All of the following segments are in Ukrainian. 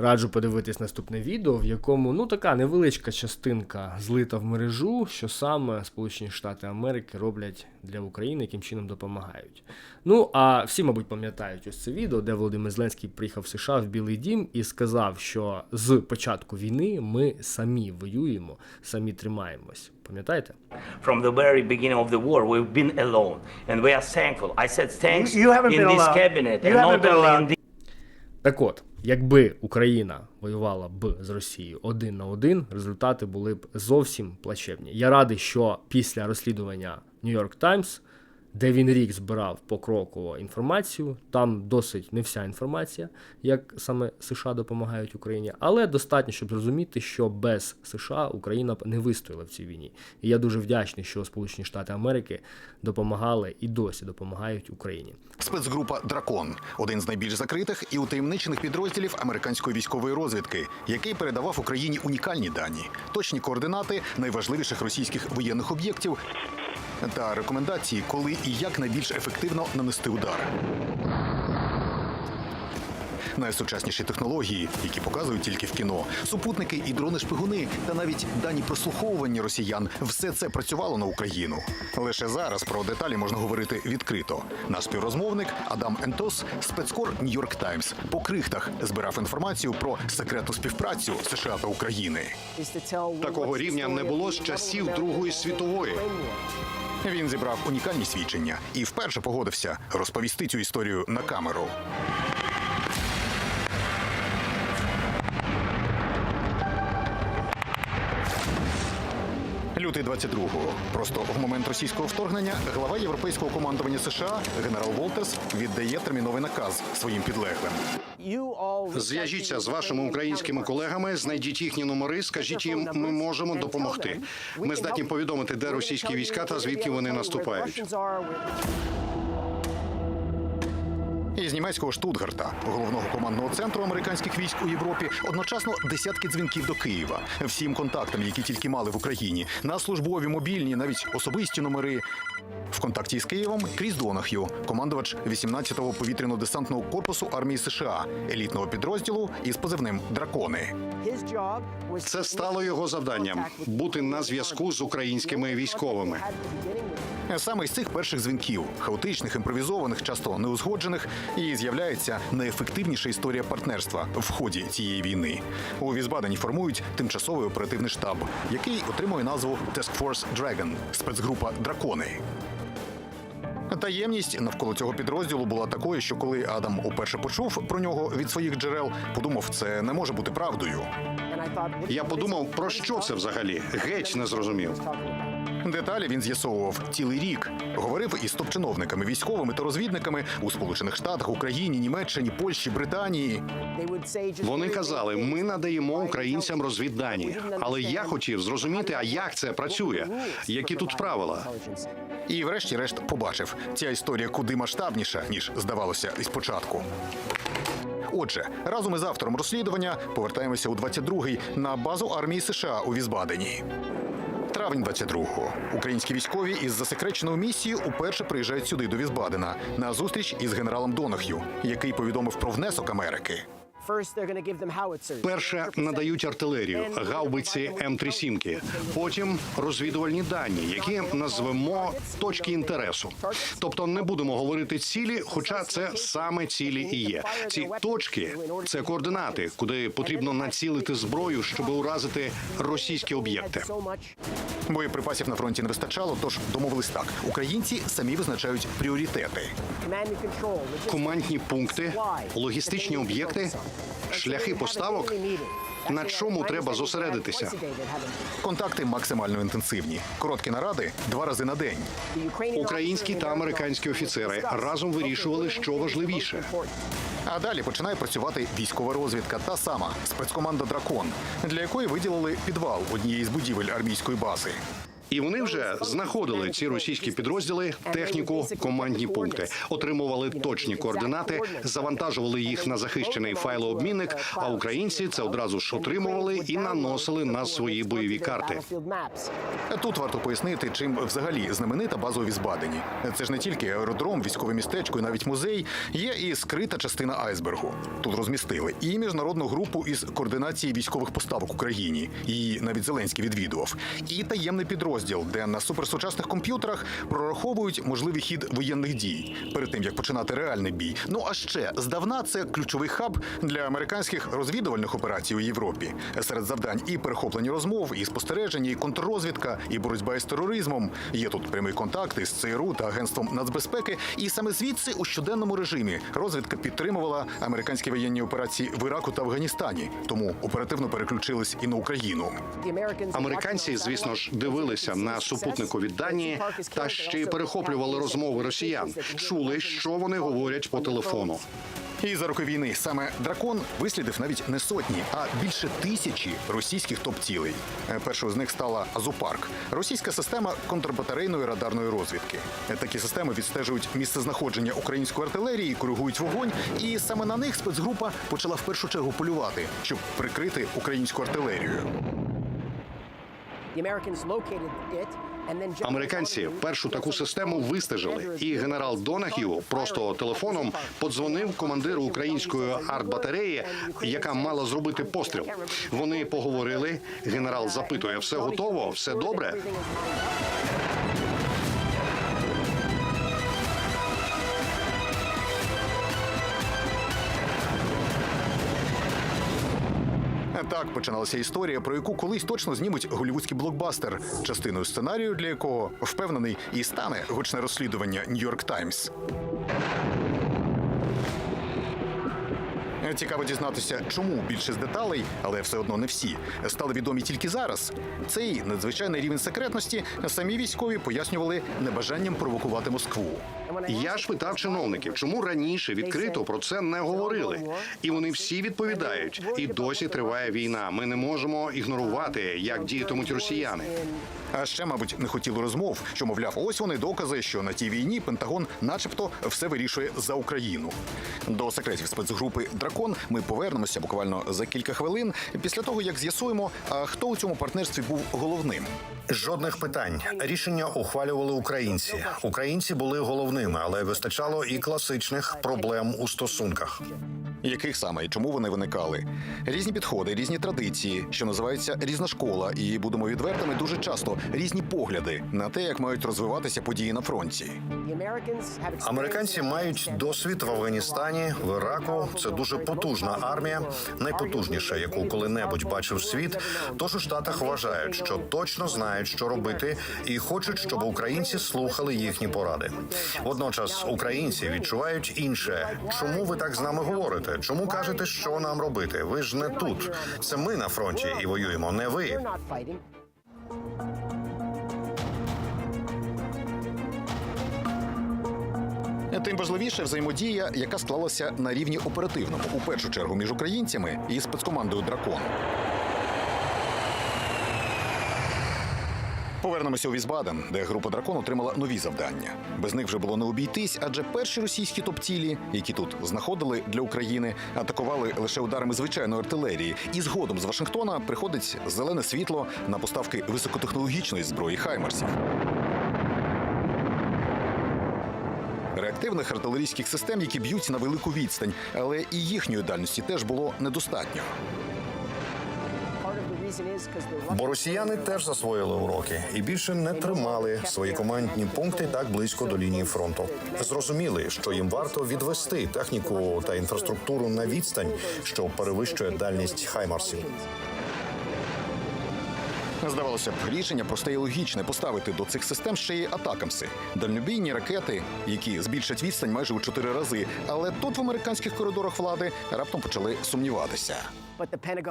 Раджу подивитись наступне відео, в якому ну така невеличка частинка злита в мережу, що саме Сполучені Штати Америки роблять для України, яким чином допомагають. Ну а всі, мабуть, пам'ятають ось це відео, де Володимир Зеленський приїхав в США в Білий Дім і сказав, що з початку війни ми самі воюємо, самі тримаємось. Пам'ятаєте? From the very beginning of the war, we've been alone, and we are thankful. I said thanks You haven't in been this alone. cabinet, You and not only in this Так от, якби Україна воювала б з Росією один на один, результати були б зовсім плачевні. Я радий, що після розслідування New York Times, де він рік збирав покроково інформацію, там досить не вся інформація, як саме США допомагають Україні, але достатньо, щоб зрозуміти, що без США Україна б не вистояла в цій війні. І я дуже вдячний, що Сполучені Штати Америки допомагали і досі допомагають Україні. Спецгрупа Дракон один з найбільш закритих і утаємничених підрозділів американської військової розвідки, який передавав Україні унікальні дані, точні координати найважливіших російських воєнних об'єктів та рекомендації, коли і як найбільш ефективно нанести удар. Найсучасніші технології, які показують тільки в кіно, супутники і дрони-шпигуни, та навіть дані прослуховування росіян все це працювало на Україну. Лише зараз про деталі можна говорити відкрито. Наш співрозмовник Адам Ентос, спецкор Нью-Йорк Таймс, по крихтах збирав інформацію про секретну співпрацю США та України. Такого рівня не було з часів Другої світової. Він зібрав унікальні свідчення і вперше погодився розповісти цю історію на камеру. Лютий 22-го. Просто в момент російського вторгнення глава європейського командування США генерал Волтерс віддає терміновий наказ своїм підлеглим. Зв'яжіться з вашими українськими колегами, знайдіть їхні номери, скажіть їм, ми можемо допомогти. Ми здатні повідомити, де російські війська та звідки вони наступають. Із німецького Штутгарта, головного командного центру американських військ у Європі, одночасно десятки дзвінків до Києва, всім контактам, які тільки мали в Україні, на службові, мобільні, навіть особисті номери. В контакті з Києвом Кріс Донах'ю, командувач 18-го повітряно-десантного корпусу армії США, елітного підрозділу із позивним Дракони. Це стало його завданням бути на зв'язку з українськими військовими. Саме з цих перших дзвінків, хаотичних, імпровізованих, часто неузгоджених, і з'являється найефективніша історія партнерства в ході цієї війни. У Візбадені формують тимчасовий оперативний штаб, який отримує назву Task Force Dragon – спецгрупа Дракони. Таємність навколо цього підрозділу була такою, що коли Адам уперше почув про нього від своїх джерел, подумав, це не може бути правдою. Я подумав, про що це взагалі? Геть не зрозумів. Деталі він з'ясовував цілий рік. Говорив із топ-чиновниками, військовими та розвідниками у Сполучених Штатах, Україні, Німеччині, Польщі, Британії. Вони казали, ми надаємо українцям розвіддані. Але я хотів зрозуміти, а як це працює, які тут правила. І, врешті-решт, побачив, ця історія куди масштабніша, ніж здавалося із початку. Отже, разом із автором розслідування повертаємося у 22-й на базу армії США у Візбадені. Травень 22-го. Українські військові із засекреченою місії уперше приїжджають сюди до Візбадена на зустріч із генералом Донах'ю, який повідомив про внесок Америки. Перше надають артилерію, гаубиці М3 сімки, потім розвідувальні дані, які назвемо точки інтересу. Тобто не будемо говорити цілі, хоча це саме цілі і є. Ці точки це координати, куди потрібно націлити зброю, щоб уразити російські об'єкти. Боєприпасів на фронті не вистачало, тож домовились так: українці самі визначають пріоритети. Командні пункти, логістичні об'єкти, шляхи поставок. На чому треба зосередитися? Контакти максимально інтенсивні. Короткі наради два рази на день. Українські та американські офіцери разом вирішували, що важливіше. А далі починає працювати військова розвідка, та сама спецкоманда Дракон, для якої виділили підвал однієї з будівель армійської бази. І вони вже знаходили ці російські підрозділи, техніку, командні пункти, отримували точні координати, завантажували їх на захищений файлообмінник. А українці це одразу ж отримували і наносили на свої бойові карти. Тут варто пояснити, чим взагалі знаменита база у Візбадені. Це ж не тільки аеродром, військове містечко і навіть музей. Є і скрита частина айсбергу. Тут розмістили і міжнародну групу із координації військових поставок Україні. Її навіть Зеленський відвідував. І таємний підрозділ, де на суперсучасних комп'ютерах прораховують можливий хід воєнних дій перед тим як починати реальний бій. Ну а ще здавна це ключовий хаб для американських розвідувальних операцій у Європі. Серед завдань і перехоплення розмов, і спостереження, і контррозвідка, і боротьба із тероризмом. Є тут прямий контакт із ЦРУ та агентством нацбезпеки. І саме звідси у щоденному режимі розвідка підтримувала американські воєнні операції в Іраку та Афганістані. Тому оперативно переключились і на Україну. Американці, звісно ж, дивилися на супутникові дані та ще й перехоплювали розмови росіян, чули, що вони говорять по телефону. І за роки війни саме дракон вислідив навіть не сотні, а більше тисячі російських топ-цілей. Першою з них стала Азопарк, російська система контрбатарейної радарної розвідки. Такі системи відстежують місце знаходження української артилерії, коригують вогонь, і саме на них спецгрупа почала в першу чергу полювати, щоб прикрити українську артилерію. Американці першу таку систему вистежили, і генерал Донахью просто телефоном подзвонив командиру української артбатареї, яка мала зробити постріл. Вони поговорили. Генерал запитує: все готово, все добре. Так починалася історія, про яку колись точно знімуть голівудський блокбастер, частиною сценарію для якого впевнений і стане гучне розслідування Нью-Йорк Таймс. Цікаво дізнатися, чому більшість деталей, але все одно не всі, стали відомі тільки зараз. Цей надзвичайний рівень секретності самі військові пояснювали небажанням провокувати Москву. Я ж питав чиновників, чому раніше відкрито про це не говорили. І вони всі відповідають: і досі триває війна. Ми не можемо ігнорувати, як діятимуть росіяни. А ще, мабуть, не хотіли розмов, що мовляв, ось вони докази, що на тій війні Пентагон, начебто, все вирішує за Україну. До секретів спецгрупи Дракон ми повернемося буквально за кілька хвилин після того, як з'ясуємо, а хто у цьому партнерстві був головним. Жодних питань. Рішення ухвалювали українці. Українці були головними, але вистачало і класичних проблем у стосунках. Яких саме і чому вони виникали? Різні підходи, різні традиції, що називається різна школа, і будемо відвертими дуже часто різні погляди на те, як мають розвиватися події на фронті. Американці мають досвід в Афганістані, в Іраку. Це дуже потужна армія, найпотужніша, яку коли-небудь бачив світ. Тож у штатах вважають, що точно знають, що робити, і хочуть, щоб українці слухали їхні поради. Водночас українці відчувають інше. Чому ви так з нами говорите? Чому кажете, що нам робити? Ви ж не тут. Це ми на фронті і воюємо, не ви. Тим важливіше взаємодія, яка склалася на рівні оперативному, у першу чергу між українцями і спецкомандою Дракон. Повернемося у Візбаден, де група дракон отримала нові завдання. Без них вже було не обійтись, адже перші російські топ-цілі, які тут знаходили для України, атакували лише ударами звичайної артилерії. І згодом з Вашингтона приходить зелене світло на поставки високотехнологічної зброї Хаймарсів. Реактивних артилерійських систем, які б'ють на велику відстань, але і їхньої дальності теж було недостатньо. Бо росіяни теж засвоїли уроки і більше не тримали свої командні пункти так близько до лінії фронту. Зрозуміли, що їм варто відвести техніку та інфраструктуру на відстань, що перевищує дальність хаймарсів. Здавалося б, рішення просте і логічне поставити до цих систем ще й атакамси, дальнобійні ракети, які збільшать відстань майже у чотири рази. Але тут в американських коридорах влади раптом почали сумніватися.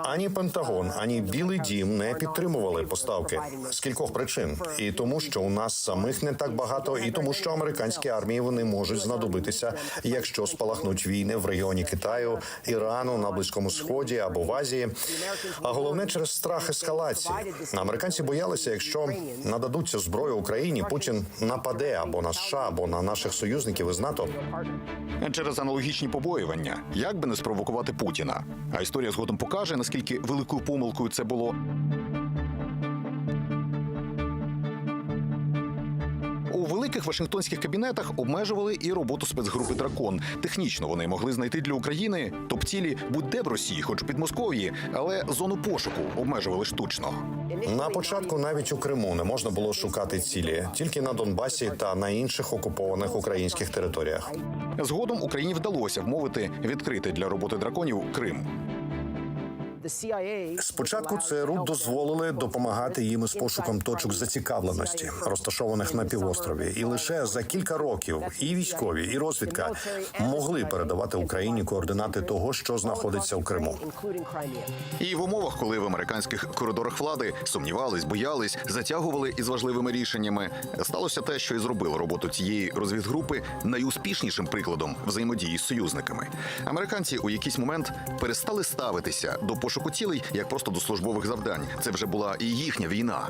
Ані Пентагон, ані Білий Дім не підтримували поставки з кількох причин, і тому, що у нас самих не так багато, і тому, що американські армії вони можуть знадобитися, якщо спалахнуть війни в регіоні Китаю, Ірану, на Близькому Сході або в Азії. А головне через страх ескалації. Американці боялися, якщо нададуться зброю Україні, Путін нападе або на США, або на наших союзників із НАТО. через аналогічні побоювання, як би не спровокувати Путіна. А історія згодом покаже, наскільки великою помилкою це було. Великих вашингтонських кабінетах обмежували і роботу спецгрупи Дракон. Технічно вони могли знайти для України топ-цілі будь-де в Росії, хоч у Підмосков'ї, але зону пошуку обмежували штучно. На початку навіть у Криму не можна було шукати цілі тільки на Донбасі та на інших окупованих українських територіях. Згодом Україні вдалося вмовити відкрити для роботи драконів Крим. Спочатку ЦРУ дозволили допомагати їм із пошуком точок зацікавленості, розташованих на півострові, і лише за кілька років і військові, і розвідка могли передавати Україні координати того, що знаходиться у Криму. І в умовах, коли в американських коридорах влади сумнівались, боялись, затягували із важливими рішеннями, сталося те, що і зробило роботу цієї розвідгрупи найуспішнішим прикладом взаємодії з союзниками. Американці у якийсь момент перестали ставитися до пошуку цілей як просто до службових завдань. Це вже була і їхня війна.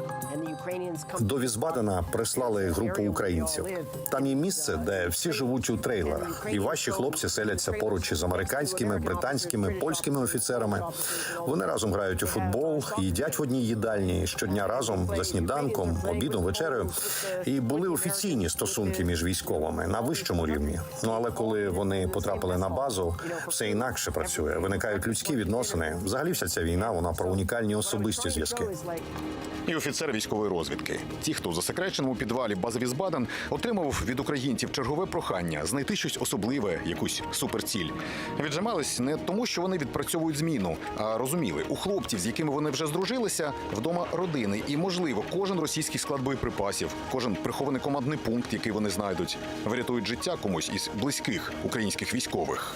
До Візбадена прислали групу українців. Там є місце, де всі живуть у трейлерах, і ваші хлопці селяться поруч із американськими, британськими, польськими офіцерами. Вони разом грають у футбол, їдять в одній їдальні щодня разом за сніданком, обідом, вечерею. І були офіційні стосунки між військовими на вищому рівні. Ну але коли вони потрапили на базу, все інакше працює. Виникають людські відносини. Взагалі, вся ця війна вона про унікальні особисті зв'язки. І офіцер військової розвідки. Ті, хто в засекреченому підвалі бази Візбаден, отримав від українців чергове прохання знайти щось особливе, якусь суперціль. Віджимались не тому, що вони відпрацьовують зміну, а розуміли, у хлопців, з якими вони вже здружилися, вдома родини, і можливо, кожен російський склад боєприпасів, кожен прихований командний пункт, який вони знайдуть, врятують життя комусь із близьких українських військових.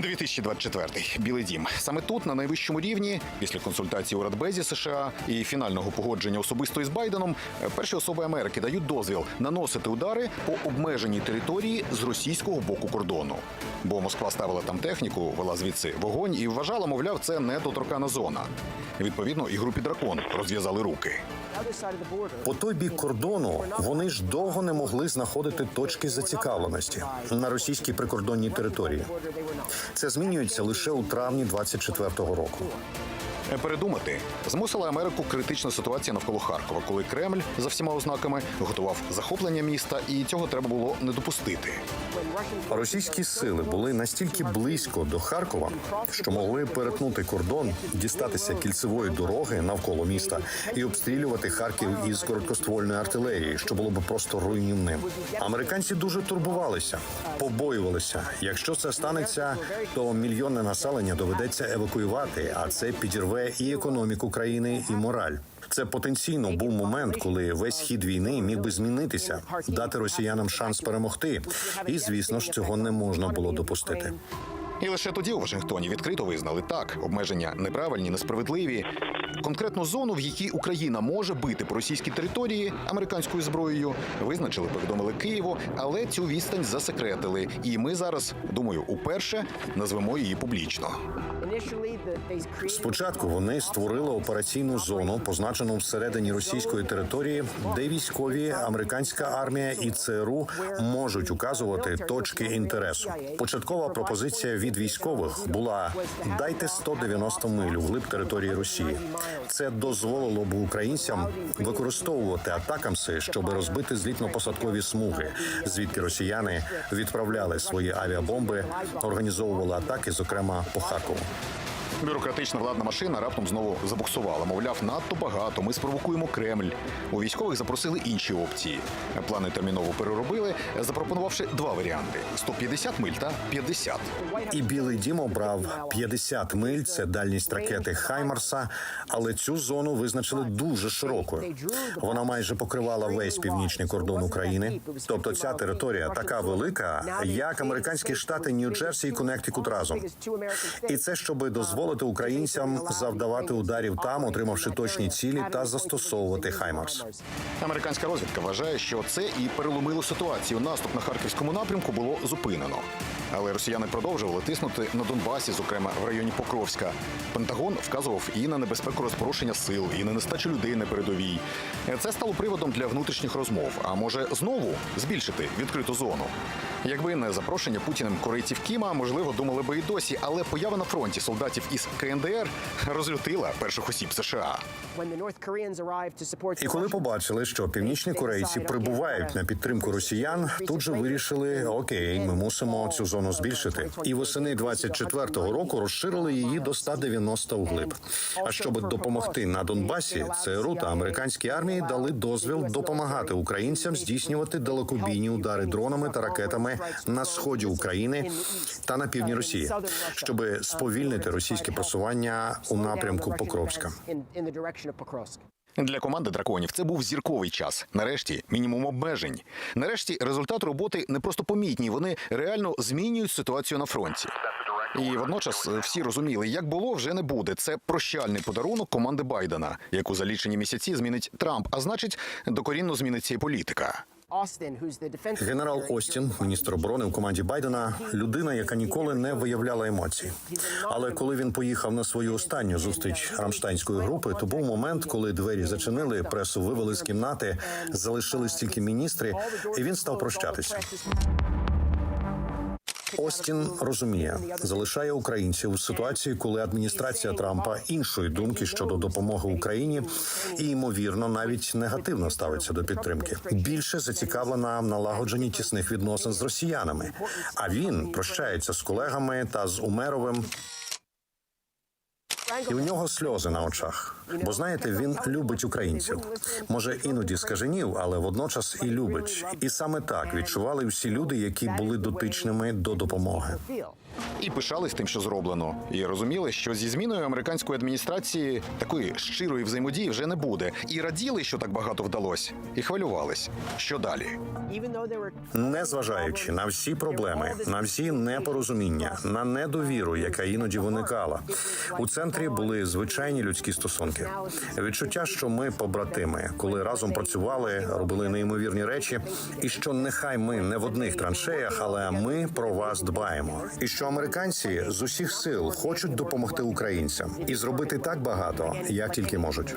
2024. Білий дім. Саме тут, на найвищому рівні, після консультації у Радбезі США і фінального погодження особисто із Байденом, перші особи Америки дають дозвіл наносити удари по обмеженій території з російського боку кордону. Бо Москва ставила там техніку, вела звідси вогонь і вважала, мовляв, це недоторкана зона. Відповідно, і групі дракон розв'язали руки. По той бік кордону вони ж довго не могли знаходити точки зацікавленості на російській прикордонній території. Це змінюється лише у травні 24-го року. Передумати змусила Америку критична ситуація навколо Харкова, коли Кремль за всіма ознаками готував захоплення міста, і цього треба було не допустити. Російські сили були настільки близько до Харкова, що могли перетнути кордон, дістатися кільцевої дороги навколо міста і обстрілювати Харків із короткоствольної артилерії, що було б просто руйнівним. Американці дуже турбувалися, побоювалися. Якщо це станеться, то мільйонне населення доведеться евакуювати, а це підірве і економіку країни, і мораль. Це потенційно був момент, коли весь хід війни міг би змінитися, дати росіянам шанс перемогти. І звісно ж, цього не можна було допустити. І лише тоді у Вашингтоні відкрито визнали так, обмеження неправильні, несправедливі. Конкретну зону, в якій Україна може бити по російській території американською зброєю, визначили, повідомили Києву, але цю відстань засекретили. І ми зараз, думаю, уперше назвемо її публічно. Спочатку вони створили операційну зону, позначену всередині російської території, де військові, американська армія і ЦРУ можуть указувати точки інтересу. Початкова пропозиція від військових була: дайте 190 миль у глиб території Росії. Це дозволило б українцям використовувати атакамси, щоб розбити злітно-посадкові смуги, звідки росіяни відправляли свої авіабомби, організовували атаки, зокрема по Харкову. Бюрократична владна машина раптом знову забуксувала. Мовляв, надто багато. Ми спровокуємо Кремль. У військових запросили інші опції. Плани терміново переробили, запропонувавши два варіанти: 150 миль та 50. І Білий Дім обрав 50 миль. Це дальність ракети Хаймарса, але цю зону визначили дуже широкою. Вона майже покривала весь північний кордон України. Тобто, ця територія така велика, як американські штати Нью-Джерсі і Коннектикут разом. І це щоб дозволити українцям завдавати ударів там, отримавши точні цілі та застосовувати Хаймарс. Американська розвідка вважає, що це і переломило ситуацію. Наступ на харківському напрямку було зупинено. Але росіяни продовжували тиснути на Донбасі, зокрема в районі Покровська. Пентагон вказував і на небезпеку розпорушення сил, і на нестачу людей на передовій. Це стало приводом для внутрішніх розмов. А може знову збільшити відкриту зону. Якби не запрошення Путіним корейців Кіма, можливо, думали би і досі, але поява на фронті солдатів із КНДР розлютила перших осіб США. І коли побачили, що північні корейці прибувають на підтримку росіян, тут же вирішили: окей, ми мусимо цю зону збільшити. І восени 24-го року розширили її до 190 углиб. А щоб допомогти на Донбасі, ЦРУ та американській армії дали дозвіл допомагати українцям здійснювати далекобійні удари дронами та ракетами на сході України та на півдні Росії, щоб сповільнити російське просування у напрямку Покровська. Для команди драконів це був зірковий час. Нарешті мінімум обмежень. Нарешті результат роботи не просто помітні, вони реально змінюють ситуацію на фронті. І водночас е, всі розуміли, як було, вже не буде. Це прощальний подарунок команди Байдена, яку за лічені місяці змінить Трамп, а значить, докорінно зміниться і політика. Генерал Остін, міністр оборони в команді Байдена, людина, яка ніколи не виявляла емоцій. Але коли він поїхав на свою останню зустріч рамштайнської групи, то був момент, коли двері зачинили, пресу вивели з кімнати, залишились тільки міністри, і він став прощатися. Остін розуміє, залишає українців у ситуації, коли адміністрація Трампа іншої думки щодо допомоги Україні і ймовірно навіть негативно ставиться до підтримки. Більше зацікавлена в налагодженні тісних відносин з росіянами. А він прощається з колегами та з Умеровим. І у нього сльози на очах. Бо знаєте, він любить українців. Може, іноді скаженів, але водночас і любить. І саме так відчували всі люди, які були дотичними до допомоги. І пишались тим, що зроблено, і розуміли, що зі зміною американської адміністрації такої щирої взаємодії вже не буде. І раділи, що так багато вдалося, і хвилювались. Що далі? Незважаючи на всі проблеми, на всі непорозуміння, на недовіру, яка іноді виникала, у центрі були звичайні людські стосунки. Відчуття, що ми побратими, коли разом працювали, робили неймовірні речі, і що нехай ми не в одних траншеях, але ми про вас дбаємо. І що американці з усіх сил хочуть допомогти українцям і зробити так багато, як тільки можуть.